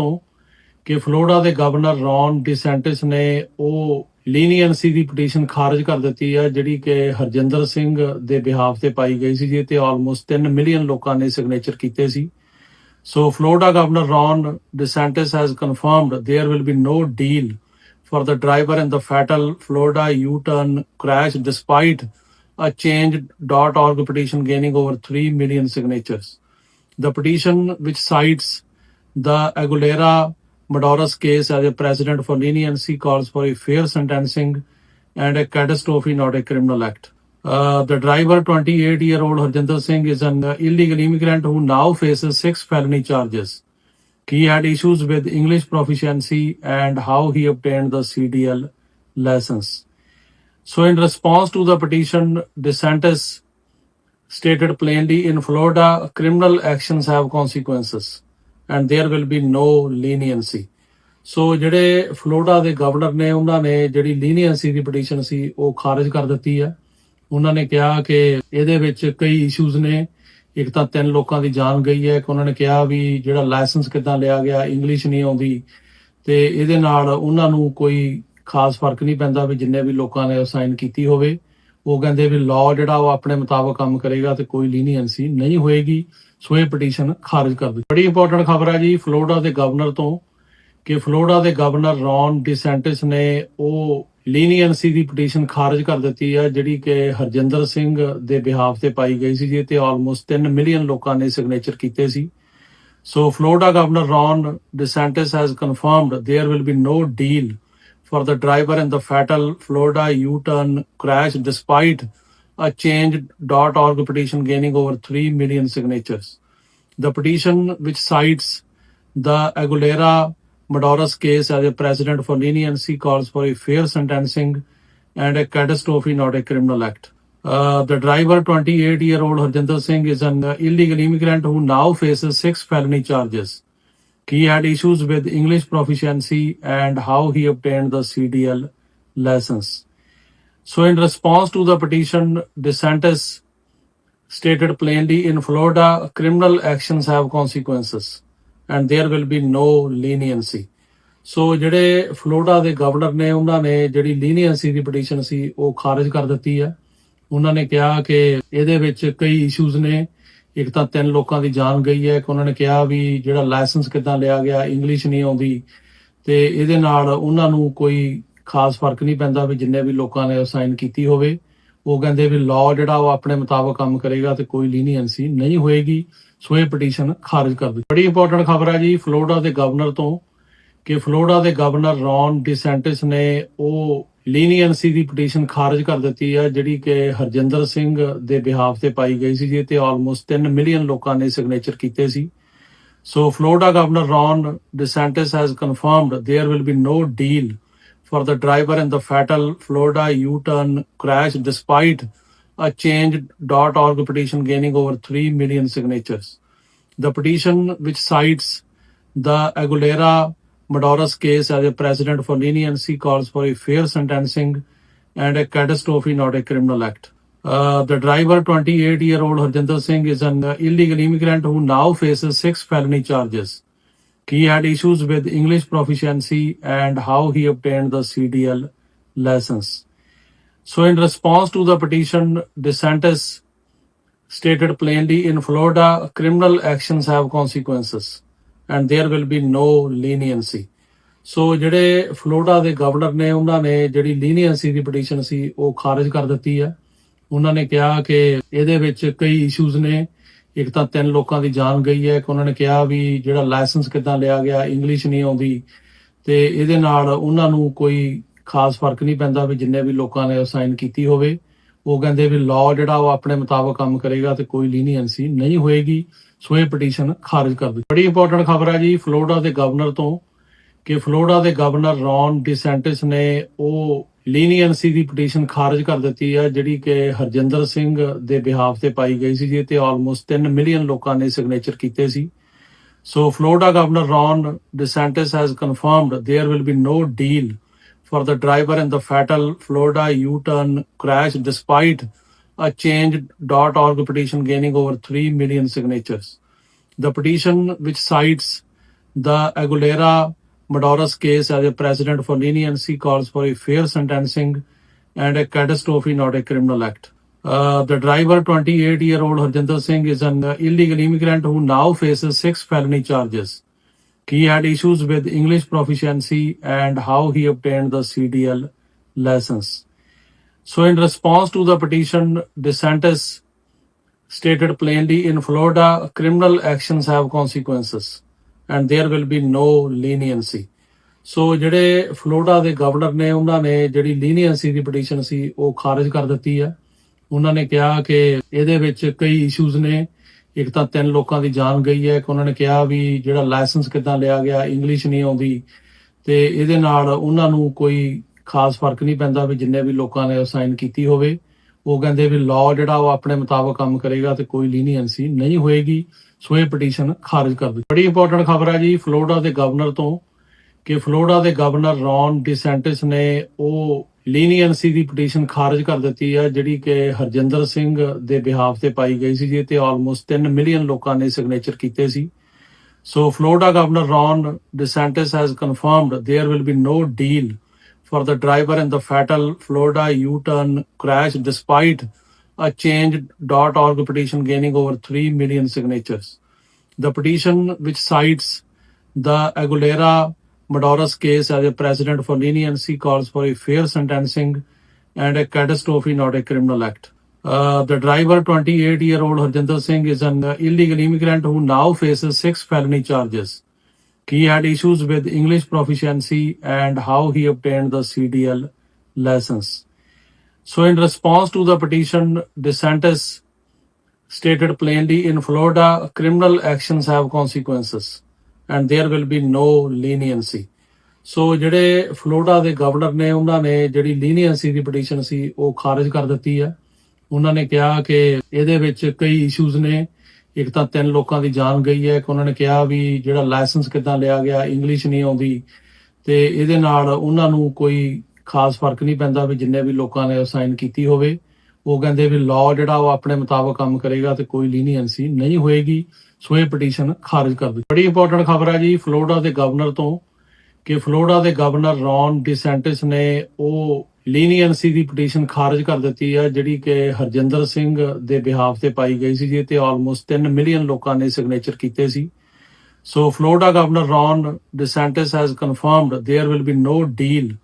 ਤੋਂ ਕਿ ਫਲੋਰੀਡਾ ਦੇ ਗਵਰਨਰ ਰੌਨ ਡਿਸੈਂਟਿਸ ਨੇ ਉਹ ਲੀਨੀਅਨਸੀ ਦੀ ਪਟੀਸ਼ਨ ਖਾਰਜ ਕਰ ਦਿੱਤੀ ਹੈ ਜਿਹੜੀ ਕਿ ਹਰਜਿੰਦਰ ਸਿੰਘ ਦੇ ਬਿਹਾਫ ਤੇ ਪਾਈ ਗਈ ਸੀ ਜੀ ਤੇ ਆਲਮੋਸਟ 3 ਮਿਲੀਅਨ ਲੋਕਾਂ ਨੇ ਸਿਗਨੇਚਰ ਕੀਤੇ ਸੀ so Florida governor Ron DeSantis has confirmed there will be no deal for the driver in the fatal Florida U turn crash despite a change dot org petition gaining over 3 million signatures the petition which cites The Aguilera Madoras case as a precedent for leniency calls for a fair sentencing and a catastrophe, not a criminal act. Uh, the driver, 28 year old Harjinder Singh, is an illegal immigrant who now faces six felony charges. He had issues with English proficiency and how he obtained the CDL license. So, in response to the petition, DeSantis stated plainly in Florida, criminal actions have consequences. And there will be no leniency so ਜਿਹੜੇ Florida ਦੇ governor ਨੇ ਉਹਨਾਂ ਨੇ ਜਿਹੜੀ ਲੀਨੀਐਂਸੀ ਦੀ petition ਸੀ ਉਹ ਖਾਰਜ ਕਰ ਦਿੱਤੀ ਹੈ ਉਹਨਾਂ ਨੇ ਕਿਹਾ ਕਿ ਇਹਦੇ ਵਿੱਚ ਕਈ ਇਸ਼ੂਜ਼ ਨੇ ਇੱਕ ਤਾਂ ਤਿੰਨ ਲੋਕਾਂ ਦੀ ਜਾਨ ਗਈ ਹੈ ਕਿ ਉਹਨਾਂ ਨੇ ਕਿਹਾ ਵੀ ਜਿਹੜਾ ਲਾਇਸੈਂਸ ਕਿਦਾਂ ਲਿਆ ਗਿਆ ਇੰਗਲਿਸ਼ ਨਹੀਂ ਆਉਂਦੀ ਤੇ ਇਹਦੇ ਨਾਲ ਉਹਨਾਂ ਨੂੰ ਕੋਈ ਖਾਸ ਫਰਕ ਨਹੀਂ ਪੈਂਦਾ ਵੀ ਜਿੰਨੇ ਵੀ ਲੋਕਾਂ ਨੇ ਸਾਈਨ ਕੀਤੀ ਹੋਵੇ ਉਹ ਕਹਿੰਦੇ ਵੀ ਲਾਅ ਜਿਹੜਾ ਉਹ ਆਪਣੇ ਮੁਤਾਬਕ ਕੰਮ ਕਰੇਗਾ ਤੇ ਕੋਈ ਲੀਨੀਅੰਸੀ ਨਹੀਂ ਹੋਏਗੀ ਸੋ ਇਹ ਪਟੀਸ਼ਨ ਖਾਰਜ ਕਰ ਦਿੱਤੀ ਬੜੀ ਇੰਪੋਰਟੈਂਟ ਖਬਰ ਆ ਜੀ ਫਲੋਰੀਡਾ ਦੇ ਗਵਰਨਰ ਤੋਂ ਕਿ ਫਲੋਰੀਡਾ ਦੇ ਗਵਰਨਰ ਰੌਨ ਡਿਸੈਂਟਿਸ ਨੇ ਉਹ ਲੀਨੀਅੰਸੀ ਦੀ ਪਟੀਸ਼ਨ ਖਾਰਜ ਕਰ ਦਿੱਤੀ ਹੈ ਜਿਹੜੀ ਕਿ ਹਰਜਿੰਦਰ ਸਿੰਘ ਦੇ ਬਿਹਾਫ ਤੇ ਪਾਈ ਗਈ ਸੀ ਜੀ ਤੇ ਆਲਮੋਸਟ 3 ਮਿਲੀਅਨ ਲੋਕਾਂ ਨੇ ਸਿਗਨੇਚਰ ਕੀਤੇ ਸੀ so Florida governor Ron DeSantis has confirmed there will be no deal for the driver in the fatal Florida U-turn crash despite a change.org petition gaining over 3 million signatures. The petition, which cites the Aguilera Madora's case as a precedent for leniency, calls for a fair sentencing and a catastrophe, not a criminal act. Uh, the driver, 28 year old Harjinder Singh, is an illegal immigrant who now faces six felony charges. He had issues with English proficiency and how he obtained the CDL license. So, in response to the petition, DeSantis stated plainly in Florida, criminal actions have consequences and there will be no leniency. so ਜਿਹੜੇ florida de governor ne ਉਹਨਾਂ ne ਜਿਹੜੀ leniency di petition si oh kharij kar ditti hai ਉਹਨਾਂ ne ਕਿਹਾ ke ede vich kai issues ne ਇੱਕ ਤਾਂ ਤਿੰਨ ਲੋਕਾਂ ਦੀ ਜਾਨ ਗਈ ਹੈ ਕਿ ਉਹਨਾਂ ਨੇ ਕਿਹਾ ਵੀ ਜਿਹੜਾ ਲਾਇਸੈਂਸ ਕਿਦਾਂ ਲਿਆ ਗਿਆ ਇੰਗਲਿਸ਼ ਨਹੀਂ ਆਉਂਦੀ ਤੇ ਇਹਦੇ ਨਾਲ ਉਹਨਾਂ ਨੂੰ ਕੋਈ ਖਾਸ ਫਰਕ ਨਹੀਂ ਪੈਂਦਾ ਵੀ ਜਿੰਨੇ ਵੀ ਲੋਕਾਂ ਨੇ ਸਾਈਨ ਕੀਤੀ ਹੋਵੇ ਉਹ ਕਹਿੰਦੇ ਵੀ ਲਾਅ ਜਿਹੜਾ ਉਹ ਆਪਣੇ ਮੁਤਾਬਕ ਕੰਮ ਕਰੇਗਾ ਤੇ ਕੋਈ ਲੀਨੀਅੰਸੀ ਨਹੀਂ ਹੋਏਗੀ ਸੋ ਇਹ ਪਟੀਸ਼ਨ ਖਾਰਜ ਕਰ ਦਿੱਤੀ ਬੜੀ ਇੰਪੋਰਟੈਂਟ ਖਬਰ ਹੈ ਜੀ ਫਲੋਰੀਡਾ ਦੇ ਗਵਰਨਰ ਤੋਂ ਕਿ ਫਲੋਰੀਡਾ ਦੇ ਗਵਰਨਰ ਰੌਨ ਡਿਸੈਂਟਿਸ ਨੇ ਉਹ ਲੀਨੀਅੰਸੀ ਦੀ ਪਟੀਸ਼ਨ ਖਾਰਜ ਕਰ ਦਿੱਤੀ ਹੈ ਜਿਹੜੀ ਕਿ ਹਰਜਿੰਦਰ ਸਿੰਘ ਦੇ ਬਿਹਾਫ ਤੇ ਪਾਈ ਗਈ ਸੀ ਜੀ ਤੇ ਆਲਮੋਸਟ 3 ਮਿਲੀਅਨ ਲੋਕਾਂ ਨੇ ਸਿਗਨੇਚਰ ਕੀਤੇ ਸੀ so Florida governor Ron DeSantis has confirmed there will be no deal for the driver in the fatal Florida U-turn crash despite a change.org petition gaining over 3 million signatures. The petition, which cites the Aguilera Maduro's case as a precedent for leniency calls for a fair sentencing and a catastrophe, not a criminal act. Uh, the driver, 28 year old Harjinder Singh, is an illegal immigrant who now faces six felony charges. He had issues with English proficiency and how he obtained the CDL license. So, in response to the petition, DeSantis stated plainly in Florida, criminal actions have consequences. And there will be no leniency so ਜਿਹੜੇ Florida ਦੇ governor ਨੇ ਉਹਨਾਂ ਨੇ ਜਿਹੜੀ ਲੀਨੀਅੰਸੀ ਦੀ petition ਸੀ ਉਹ ਖਾਰਜ ਕਰ ਦਿੱਤੀ ਹੈ ਉਹਨਾਂ ਨੇ ਕਿਹਾ ਕਿ ਇਹਦੇ ਵਿੱਚ ਕਈ ਇਸ਼ੂਜ਼ ਨੇ ਇੱਕ ਤਾਂ ਤਿੰਨ ਲੋਕਾਂ ਦੀ ਜਾਨ ਗਈ ਹੈ ਕਿ ਉਹਨਾਂ ਨੇ ਕਿਹਾ ਵੀ ਜਿਹੜਾ ਲਾਇਸੈਂਸ ਕਿਦਾਂ ਲਿਆ ਗਿਆ ਇੰਗਲਿਸ਼ ਨਹੀਂ ਆਉਂਦੀ ਤੇ ਇਹਦੇ ਨਾਲ ਉਹਨਾਂ ਨੂੰ ਕੋਈ ਖਾਸ ਫਰਕ ਨਹੀਂ ਪੈਂਦਾ ਵੀ ਜਿੰਨੇ ਵੀ ਲੋਕਾਂ ਨੇ ਸਾਈਨ ਕੀਤੀ ਹੋਵੇ ਉਹ ਕਹਿੰਦੇ ਵੀ ਲਾਅ ਜਿਹੜਾ ਉਹ ਆਪਣੇ ਮੁਤਾਬਕ ਕੰਮ ਕਰੇਗਾ ਤੇ ਕੋਈ ਲੀਨੀਅੰਸੀ ਨਹੀਂ ਹੋਏਗੀ ਸੋ ਇਹ ਪਟੀਸ਼ਨ ਖਾਰਜ ਕਰ ਦਿੱਤੀ ਬੜੀ ਇੰਪੋਰਟੈਂਟ ਖਬਰ ਹੈ ਜੀ ਫਲੋਰੀਡਾ ਦੇ ਗਵਰਨਰ ਤੋਂ ਕਿ ਫਲੋਰੀਡਾ ਦੇ ਗਵਰਨਰ ਰੌਨ ਡਿਸੈਂਟਿਸ ਨੇ ਉਹ ਲੀਨੀਅੰਸੀ ਦੀ ਪਟੀਸ਼ਨ ਖਾਰਜ ਕਰ ਦਿੱਤੀ ਹੈ ਜਿਹੜੀ ਕਿ ਹਰਜਿੰਦਰ ਸਿੰਘ ਦੇ ਬਿਹਾਫ ਤੇ ਪਾਈ ਗਈ ਸੀ ਜੀ ਤੇ ਆਲਮੋਸਟ 3 ਮਿਲੀਅਨ ਲੋਕਾਂ ਨੇ ਸਿਗਨੇਚਰ ਕੀਤੇ ਸੀ so Florida governor Ron DeSantis has confirmed there will be no deal for the driver in the fatal Florida U turn crash despite a change.org petition gaining over 3 million signatures. The petition, which cites the Aguilera Madora's case as a precedent for leniency, calls for a fair sentencing and a catastrophe, not a criminal act. Uh, the driver, 28 year old Harjinder Singh, is an illegal immigrant who now faces six felony charges. He had issues with English proficiency and how he obtained the CDL license. So in response to the petition, dissenters stated plainly in Florida, criminal actions have consequences and there will be no leniency. So ਜਿਹੜੇ Florida ਦੇ governor ਨੇ ਉਹਨਾਂ ਨੇ ਜਿਹੜੀ ਲੀਨੀਅੰਸੀ ਦੀ petition ਸੀ ਉਹ ਖਾਰਜ ਕਰ ਦਿੱਤੀ ਆ ਉਹਨਾਂ ਨੇ ਕਿਹਾ ਕਿ ਇਹਦੇ ਵਿੱਚ ਕਈ ਇਸ਼ੂਜ਼ ਨੇ ਇੱਕ ਤਾਂ ਤਿੰਨ ਲੋਕਾਂ ਦੀ ਜਾਨ ਗਈ ਹੈ ਕਿ ਉਹਨਾਂ ਨੇ ਕਿਹਾ ਵੀ ਜਿਹੜਾ ਲਾਇਸੈਂਸ ਕਿਦਾਂ ਲਿਆ ਗਿਆ ਇੰਗਲਿਸ਼ ਨਹੀਂ ਆਉਂਦੀ ਤੇ ਇਹਦੇ ਨਾਲ ਉਹਨਾਂ ਨੂੰ ਕੋਈ ਖਾਸ ਫਰਕ ਨਹੀਂ ਪੈਂਦਾ ਵੀ ਜਿੰਨੇ ਵੀ ਲੋਕਾਂ ਨੇ ਸਾਈਨ ਕੀਤੀ ਹੋਵੇ ਉਹ ਕਹਿੰਦੇ ਵੀ ਲਾਅ ਜਿਹੜਾ ਉਹ ਆਪਣੇ ਮੁਤਾਬਕ ਕੰਮ ਕਰੇਗਾ ਤੇ ਕੋਈ ਲੀਨੀਅੰਸੀ ਨਹੀਂ ਹੋਏਗੀ ਸੋ ਇਹ ਪਟੀਸ਼ਨ ਖਾਰਜ ਕਰ ਦਿੱਤੀ ਬੜੀ ਇੰਪੋਰਟੈਂਟ ਖਬਰ ਆ ਜੀ ਫਲੋਰੀਡਾ ਦੇ ਗਵਰਨਰ ਤੋਂ ਕਿ ਫਲੋਰੀਡਾ ਦੇ ਗਵਰਨਰ ਰੌਨ ਡਿਸੈਂਟਿਸ ਨੇ ਉਹ ਲੀਨੀਅੰਸੀ ਦੀ ਪਟੀਸ਼ਨ ਖਾਰਜ ਕਰ ਦਿੱਤੀ ਹੈ ਜਿਹੜੀ ਕਿ ਹਰਜਿੰਦਰ ਸਿੰਘ ਦੇ ਬਿਹਾਫ ਤੇ ਪਾਈ ਗਈ ਸੀ ਜੀ ਤੇ ਆਲਮੋਸਟ 3 ਮਿਲੀਅਨ ਲੋਕਾਂ ਨੇ ਸਿਗਨੇਚਰ ਕੀਤੇ ਸੀ so Florida governor Ron DeSantis has confirmed there will be no deal for the driver in the fatal Florida U-turn crash despite a change.org petition gaining over 3 million signatures. The petition, which cites the Aguilera Madora's case as a precedent for leniency, calls for a fair sentencing and a catastrophe, not a criminal act. Uh, the driver, 28 year old Harjinder Singh, is an illegal immigrant who now faces six felony charges. He had issues with English proficiency and how he obtained the CDL license. So, in response to the petition, DeSantis stated plainly in Florida, criminal actions have consequences and there will be no leniency. so ਜਿਹੜੇ florida de governor ne ਉਹਨਾਂ ne ਜਿਹੜੀ leniency di petition si oh kharij kar ditti hai ਉਹਨਾਂ ne ਕਿਹਾ ke ede vich kai issues ne ਇੱਕ ਤਾਂ ਤਿੰਨ ਲੋਕਾਂ ਦੀ ਜਾਨ ਗਈ ਹੈ ਕਿ ਉਹਨਾਂ ਨੇ ਕਿਹਾ ਵੀ ਜਿਹੜਾ ਲਾਇਸੈਂਸ ਕਿਦਾਂ ਲਿਆ ਗਿਆ ਇੰਗਲਿਸ਼ ਨਹੀਂ ਆਉਂਦੀ ਤੇ ਇਹਦੇ ਨਾਲ ਉਹਨਾਂ ਨੂੰ ਕੋਈ ਖਾਸ ਫਰਕ ਨਹੀਂ ਪੈਂਦਾ ਵੀ ਜਿੰਨੇ ਵੀ ਲੋਕਾਂ ਨੇ ਸਾਈਨ ਕੀਤੀ ਹੋਵੇ ਉਹ ਕਹਿੰਦੇ ਵੀ ਲਾਅ ਜਿਹੜਾ ਉਹ ਆਪਣੇ ਮੁਤਾਬਕ ਕੰਮ ਕਰੇਗਾ ਤੇ ਕੋਈ ਲੀਨੀਅੰਸੀ ਨਹੀਂ ਹੋਏਗੀ ਸੋ ਇਹ ਪਟੀਸ਼ਨ ਖਾਰਜ ਕਰ ਦਿੱਤੀ ਬੜੀ ਇੰਪੋਰਟੈਂਟ ਖਬਰ ਹੈ ਜੀ ਫਲੋਰੀਡਾ ਦੇ ਗਵਰਨਰ ਤੋਂ ਕਿ ਫਲੋਰੀਡਾ ਦੇ ਗਵਰਨਰ ਰੌਨ ਡਿਸੈਂਟਿਸ ਨੇ ਉਹ ਲੀਨੀਅੰਸੀ ਦੀ ਪਟੀਸ਼ਨ ਖਾਰਜ ਕਰ ਦਿੱਤੀ ਹੈ ਜਿਹੜੀ ਕਿ ਹਰਜਿੰਦਰ ਸਿੰਘ ਦੇ ਬਿਹਾਫ ਤੇ ਪਾਈ ਗਈ ਸੀ ਜੀ ਤੇ ਆਲਮੋਸਟ 3 ਮਿਲੀਅਨ ਲੋਕਾਂ ਨੇ ਸਿਗਨੇਚਰ ਕੀਤੇ ਸੀ so Florida governor Ron DeSantis has confirmed there will be no deal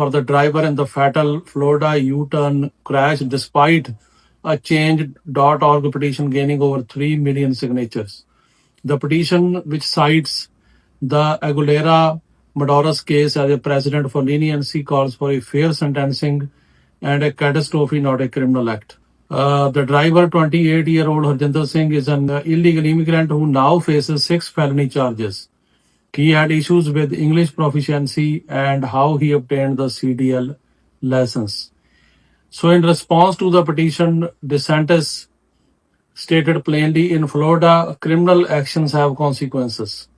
for the driver in the fatal Florida U-turn crash despite a change.org petition gaining over 3 million signatures. The petition, which cites the Aguilera Maduro's case as a precedent for leniency calls for a fair sentencing and a catastrophe, not a criminal act. Uh, the driver, 28 year old Harjinder Singh, is an illegal immigrant who now faces six felony charges. He had issues with English proficiency and how he obtained the CDL license. So, in response to the petition, DeSantis stated plainly in Florida, criminal actions have consequences.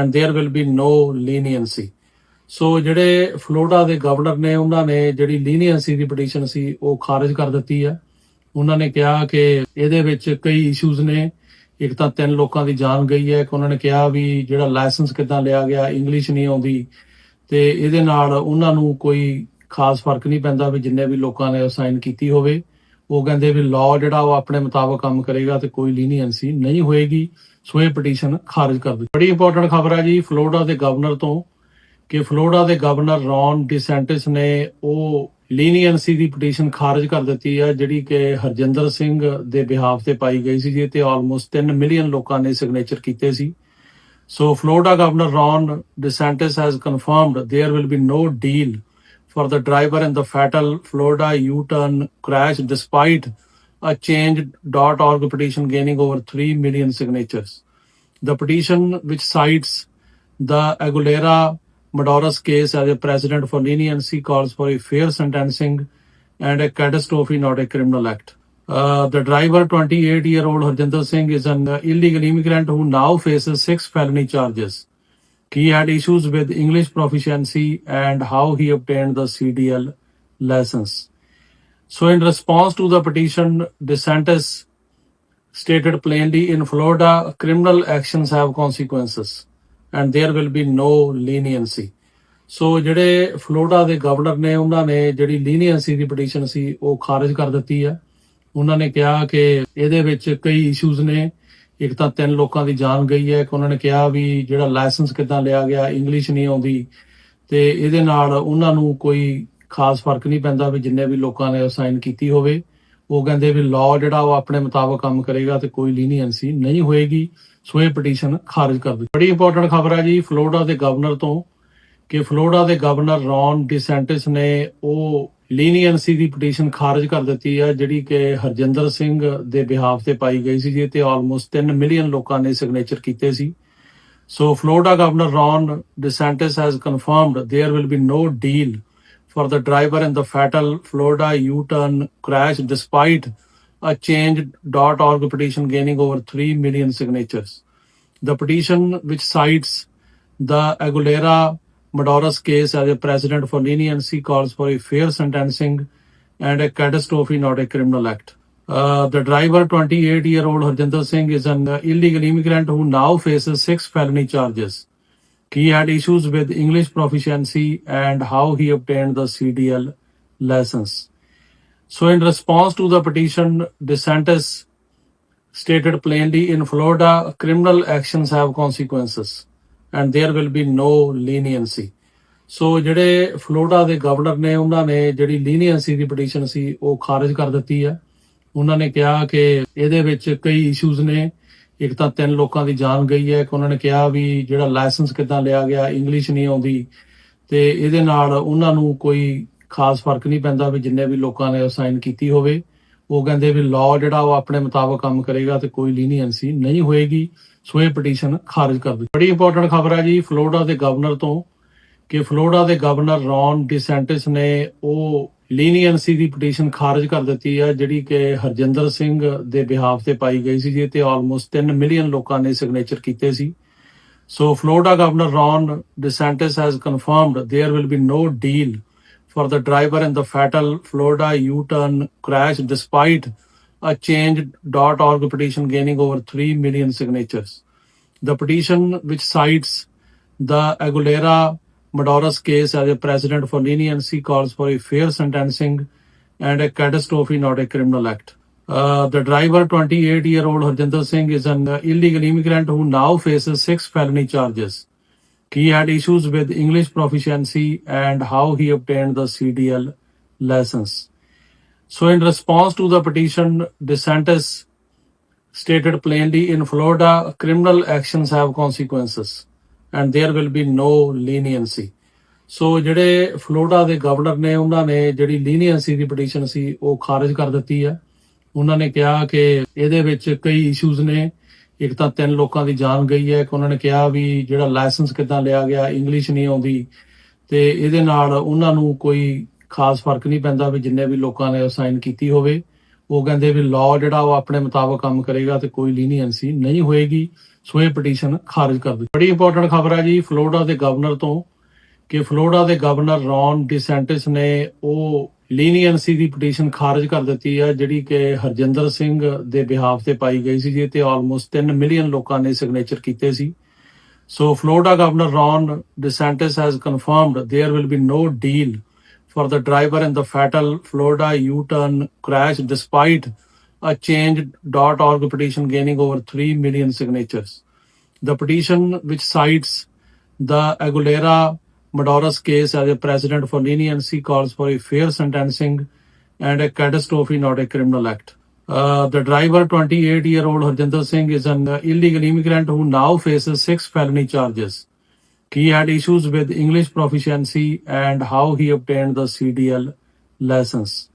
And there will be no leniency so ਜਿਹੜੇ Florida ਦੇ governor ਨੇ ਉਹਨਾਂ ਨੇ ਜਿਹੜੀ ਲੀਨੀਐਂਸੀ ਦੀ petition ਸੀ ਉਹ ਖਾਰਜ ਕਰ ਦਿੱਤੀ ਹੈ ਉਹਨਾਂ ਨੇ ਕਿਹਾ ਕਿ ਇਹਦੇ ਵਿੱਚ ਕਈ ਇਸ਼ੂਜ਼ ਨੇ ਇੱਕ ਤਾਂ ਤਿੰਨ ਲੋਕਾਂ ਦੀ ਜਾਨ ਗਈ ਹੈ ਕਿ ਉਹਨਾਂ ਨੇ ਕਿਹਾ ਵੀ ਜਿਹੜਾ ਲਾਇਸੈਂਸ ਕਿਦਾਂ ਲਿਆ ਗਿਆ ਇੰਗਲਿਸ਼ ਨਹੀਂ ਆਉਂਦੀ ਤੇ ਇਹਦੇ ਨਾਲ ਉਹਨਾਂ ਨੂੰ ਕੋਈ ਖਾਸ ਫਰਕ ਨਹੀਂ ਪੈਂਦਾ ਵੀ ਜਿੰਨੇ ਵੀ ਲੋਕਾਂ ਨੇ ਸਾਈਨ ਕੀਤੀ ਹੋਵੇ ਉਹ ਕਹਿੰਦੇ ਵੀ ਲਾਅ ਜਿਹੜਾ ਉਹ ਆਪਣੇ ਮੁਤਾਬਕ ਕੰਮ ਕਰੇਗਾ ਤੇ ਕੋਈ ਲੀਨੀਅੰਸੀ ਨਹੀਂ ਹੋਏਗੀ ਸੋ ਇਹ ਪਟੀਸ਼ਨ ਖਾਰਜ ਕਰ ਦਿੱਤੀ ਬੜੀ ਇੰਪੋਰਟੈਂਟ ਖਬਰ ਆ ਜੀ ਫਲੋਰੀਡਾ ਦੇ ਗਵਰਨਰ ਤੋਂ ਕਿ ਫਲੋਰੀਡਾ ਦੇ ਗਵਰਨਰ ਰੌਨ ਡਿਸੈਂਟਿਸ ਨੇ ਉਹ ਲੀਨੀਅੰਸੀ ਦੀ ਪਟੀਸ਼ਨ ਖਾਰਜ ਕਰ ਦਿੱਤੀ ਹੈ ਜਿਹੜੀ ਕਿ ਹਰਜਿੰਦਰ ਸਿੰਘ ਦੇ ਬਿਹਾਫ ਤੇ ਪਾਈ ਗਈ ਸੀ ਜੀ ਤੇ ਆਲਮੋਸਟ 3 ਮਿਲੀਅਨ ਲੋਕਾਂ ਨੇ ਸਿਗਨੇਚਰ ਕੀਤੇ ਸੀ so Florida governor Ron DeSantis has confirmed there will be no deal for the driver in the fatal Florida U-turn crash despite a change.org petition gaining over 3 million signatures. The petition, which cites the Aguilera Madora's case as a precedent for leniency, calls for a fair sentencing and a catastrophe, not a criminal act. Uh, the driver, 28 year old Harjinder Singh, is an illegal immigrant who now faces six felony charges. He had issues with English proficiency and how he obtained the CDL license. So, in response to the petition, dissenters stated plainly in Florida, criminal actions have consequences and there will be no leniency. so ਜਿਹੜੇ florida de governor ne ਉਹਨਾਂ ne ਜਿਹੜੀ leniency di petition si oh kharij kar ditti hai ਉਹਨਾਂ ne ਕਿਹਾ ke ede vich kai issues ne ਇੱਕ ਤਾਂ ਤਿੰਨ ਲੋਕਾਂ ਦੀ ਜਾਨ ਗਈ ਹੈ ਕਿ ਉਹਨਾਂ ਨੇ ਕਿਹਾ ਵੀ ਜਿਹੜਾ ਲਾਇਸੈਂਸ ਕਿਦਾਂ ਲਿਆ ਗਿਆ ਇੰਗਲਿਸ਼ ਨਹੀਂ ਆਉਂਦੀ ਤੇ ਇਹਦੇ ਨਾਲ ਉਹਨਾਂ ਨੂੰ ਕੋਈ ਖਾਸ ਫਰਕ ਨਹੀਂ ਪੈਂਦਾ ਵੀ ਜਿੰਨੇ ਵੀ ਲੋਕਾਂ ਨੇ ਸਾਈਨ ਕੀਤੀ ਹੋਵੇ ਉਹ ਕਹਿੰਦੇ ਵੀ ਲਾਅ ਜਿਹੜਾ ਉਹ ਆਪਣੇ ਮੁਤਾਬਕ ਕੰਮ ਕਰੇਗਾ ਤੇ ਕੋਈ ਲੀਨੀਅੰਸੀ ਨਹੀਂ ਹੋਏਗੀ ਸੋ ਇਹ ਪਟੀਸ਼ਨ ਖਾਰਜ ਕਰ ਦਿੱਤੀ ਬੜੀ ਇੰਪੋਰਟੈਂਟ ਖਬਰ ਹੈ ਜੀ ਫਲੋਰੀਡਾ ਦੇ ਗਵਰਨਰ ਤੋਂ ਕਿ ਫਲੋਰੀਡਾ ਦੇ ਗਵਰਨਰ ਰੌਨ ਡਿਸੈਂਟਿਸ ਨੇ ਉਹ ਲੀਨੀਅੰਸੀ ਦੀ ਪਟੀਸ਼ਨ ਖਾਰਜ ਕਰ ਦਿੱਤੀ ਹੈ ਜਿਹੜੀ ਕਿ ਹਰਜਿੰਦਰ ਸਿੰਘ ਦੇ ਬਿਹਾਫ ਤੇ ਪਾਈ ਗਈ ਸੀ ਜੀ ਤੇ ਆਲਮੋਸਟ 3 ਮਿਲੀਅਨ ਲੋਕਾਂ ਨੇ ਸਿਗਨੇਚਰ ਕੀਤੇ ਸੀ so Florida governor Ron DeSantis has confirmed there will be no deal for the driver in the fatal Florida U-turn crash despite a change.org petition gaining over 3 million signatures. The petition, which cites the Aguilera Maduro's case as a precedent for leniency calls for a fair sentencing and a catastrophe, not a criminal act. Uh, the driver, 28 year old Harjinder Singh, is an illegal immigrant who now faces six felony charges. He had issues with English proficiency and how he obtained the CDL license. So, in response to the petition, DeSantis stated plainly in Florida, criminal actions have consequences. And there will be no leniency so ਜਿਹੜੇ Florida ਦੇ governor ਨੇ ਉਹਨਾਂ ਨੇ ਜਿਹੜੀ ਲੀਨੀਐਂਸੀ ਦੀ petition ਸੀ ਉਹ ਖਾਰਜ ਕਰ ਦਿੱਤੀ ਹੈ ਉਹਨਾਂ ਨੇ ਕਿਹਾ ਕਿ ਇਹਦੇ ਵਿੱਚ ਕਈ ਇਸ਼ੂਜ਼ ਨੇ ਇੱਕ ਤਾਂ ਤਿੰਨ ਲੋਕਾਂ ਦੀ ਜਾਨ ਗਈ ਹੈ ਕਿ ਉਹਨਾਂ ਨੇ ਕਿਹਾ ਵੀ ਜਿਹੜਾ ਲਾਇਸੈਂਸ ਕਿਦਾਂ ਲਿਆ ਗਿਆ ਇੰਗਲਿਸ਼ ਨਹੀਂ ਆਉਂਦੀ ਤੇ ਇਹਦੇ ਨਾਲ ਉਹਨਾਂ ਨੂੰ ਕੋਈ ਖਾਸ ਫਰਕ ਨਹੀਂ ਪੈਂਦਾ ਵੀ ਜਿੰਨੇ ਵੀ ਲੋਕਾਂ ਨੇ ਸਾਈਨ ਕੀਤੀ ਹੋਵੇ ਉਹ ਕਹਿੰਦੇ ਵੀ ਲਾਅ ਜਿਹੜਾ ਉਹ ਆਪਣੇ ਮੁਤਾਬਕ ਕੰਮ ਕਰੇਗਾ ਤੇ ਕੋਈ ਲੀਨੀਅੰਸੀ ਨਹੀਂ ਹੋਏਗੀ ਸੋ ਇਹ ਪਟੀਸ਼ਨ ਖਾਰਜ ਕਰ ਦਿੱਤੀ ਬੜੀ ਇੰਪੋਰਟੈਂਟ ਖਬਰ ਹੈ ਜੀ ਫਲੋਰੀਡਾ ਦੇ ਗਵਰਨਰ ਤੋਂ ਕਿ ਫਲੋਰੀਡਾ ਦੇ ਗਵਰਨਰ ਰੌਨ ਡਿਸੈਂਟਿਸ ਨੇ ਉਹ ਲੀਨੀਅੰਸੀ ਦੀ ਪਟੀਸ਼ਨ ਖਾਰਜ ਕਰ ਦਿੱਤੀ ਹੈ ਜਿਹੜੀ ਕਿ ਹਰਜਿੰਦਰ ਸਿੰਘ ਦੇ ਬਿਹਾਫ ਤੇ ਪਾਈ ਗਈ ਸੀ ਜੀ ਤੇ ਆਲਮੋਸਟ 3 ਮਿਲੀਅਨ ਲੋਕਾਂ ਨੇ ਸਿਗਨੇਚਰ ਕੀਤੇ ਸੀ so Florida governor Ron DeSantis has confirmed there will be no deal for the driver in the fatal Florida U-turn crash despite a change.org petition gaining over 3 million signatures. The petition, which cites the Aguilera Madora's case as a precedent for leniency, calls for a fair sentencing and a catastrophe, not a criminal act. Uh, the driver, 28 year old Harjinder Singh, is an illegal immigrant who now faces six felony charges. He had issues with English proficiency and how he obtained the CDL license. So, in response to the petition, dissenters stated plainly in Florida, criminal actions have consequences and there will be no leniency. so ਜਿਹੜੇ Florida ਦੇ governor ਨੇ ਉਹਨਾਂ ਨੇ ਜਿਹੜੀ ਲੀਨੀਅੰਸੀ ਦੀ petition ਸੀ ਉਹ ਖਾਰਜ ਕਰ ਦਿੱਤੀ ਹੈ ਉਹਨਾਂ ਨੇ ਕਿਹਾ ਕਿ ਇਹਦੇ ਵਿੱਚ ਕਈ ਇਸ਼ੂਜ਼ ਨੇ ਇੱਕ ਤਾਂ ਤਿੰਨ ਲੋਕਾਂ ਦੀ ਜਾਨ ਗਈ ਹੈ ਕਿ ਉਹਨਾਂ ਨੇ ਕਿਹਾ ਵੀ ਜਿਹੜਾ ਲਾਇਸੈਂਸ ਕਿਦਾਂ ਲਿਆ ਗਿਆ ਇੰਗਲਿਸ਼ ਨਹੀਂ ਆਉਂਦੀ ਤੇ ਇਹਦੇ ਨਾਲ ਉਹਨਾਂ ਨੂੰ ਕੋਈ ਖਾਸ ਫਰਕ ਨਹੀਂ ਪੈਂਦਾ ਵੀ ਜਿੰਨੇ ਵੀ ਲੋਕਾਂ ਨੇ ਸਾਈਨ ਕੀਤੀ ਹੋਵੇ ਉਹ ਕਹਿੰਦੇ ਵੀ ਲਾਅ ਜਿਹੜਾ ਉਹ ਆਪਣੇ ਮੁਤਾਬਕ ਕੰਮ ਕਰੇਗਾ ਤੇ ਕੋਈ ਲੀਨੀਅੰਸੀ ਨਹੀਂ ਹੋਏਗੀ ਸੋ ਇਹ ਪਟੀਸ਼ਨ ਖਾਰਜ ਕਰ ਦਿੱਤੀ ਬੜੀ ਇੰਪੋਰਟੈਂਟ ਖਬਰ ਹੈ ਜੀ ਫਲੋਰੀਡਾ ਦੇ ਗਵਰਨਰ ਤੋਂ ਕਿ ਫਲੋਰੀਡਾ ਦੇ ਗਵਰਨਰ ਰੌਨ ਡਿਸੈਂਟਿਸ ਨੇ ਉਹ ਲੀਨੀਅੰਸੀ ਦੀ ਪਟੀਸ਼ਨ ਖਾਰਜ ਕਰ ਦਿੱਤੀ ਹੈ ਜਿਹੜੀ ਕਿ ਹਰਜਿੰਦਰ ਸਿੰਘ ਦੇ ਬਿਹਾਫ ਤੇ ਪਾਈ ਗਈ ਸੀ ਜੀ ਤੇ ਆਲਮੋਸਟ 3 ਮਿਲੀਅਨ ਲੋਕਾਂ ਨੇ ਸਿਗਨੇਚਰ ਕੀਤੇ ਸੀ so Florida governor Ron DeSantis has confirmed there will be no deal for the driver in the fatal Florida U-turn crash despite a change.org petition gaining over 3 million signatures. The petition, which cites the Aguilera Maduro's case as a precedent for leniency calls for a fair sentencing and a catastrophe, not a criminal act. Uh, the driver, 28 year old Harjinder Singh, is an illegal immigrant who now faces six felony charges. He had issues with English proficiency and how he obtained the CDL license.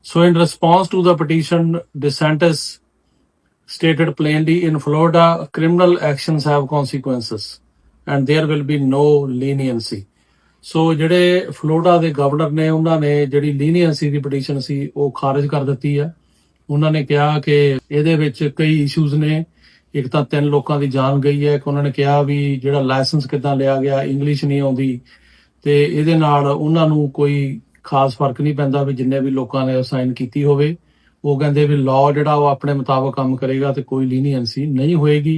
So, in response to the petition, DeSantis stated plainly in Florida, criminal actions have consequences. And there will be no leniency so ਜਿਹੜੇ Florida ਦੇ governor ਨੇ ਉਹਨਾਂ ਨੇ ਜਿਹੜੀ ਲੀਨੀਐਂਸੀ ਦੀ petition ਸੀ ਉਹ ਖਾਰਜ ਕਰ ਦਿੱਤੀ ਹੈ ਉਹਨਾਂ ਨੇ ਕਿਹਾ ਕਿ ਇਹਦੇ ਵਿੱਚ ਕਈ ਇਸ਼ੂਜ਼ ਨੇ ਇੱਕ ਤਾਂ ਤਿੰਨ ਲੋਕਾਂ ਦੀ ਜਾਨ ਗਈ ਹੈ ਕਿ ਉਹਨਾਂ ਨੇ ਕਿਹਾ ਵੀ ਜਿਹੜਾ ਲਾਇਸੈਂਸ ਕਿਦਾਂ ਲਿਆ ਗਿਆ ਇੰਗਲਿਸ਼ ਨਹੀਂ ਆਉਂਦੀ ਤੇ ਇਹਦੇ ਨਾਲ ਉਹਨਾਂ ਨੂੰ ਕੋਈ ਖਾਸ ਫਰਕ ਨਹੀਂ ਪੈਂਦਾ ਵੀ ਜਿੰਨੇ ਵੀ ਲੋਕਾਂ ਨੇ ਸਾਈਨ ਕੀਤੀ ਹੋਵੇ ਉਹ ਕਹਿੰਦੇ ਵੀ ਲਾਅ ਜਿਹੜਾ ਉਹ ਆਪਣੇ ਮੁਤਾਬਕ ਕੰਮ ਕਰੇਗਾ ਤੇ ਕੋਈ ਲੀਨੀਐਂਸੀ ਨਹੀਂ ਹੋਏਗੀ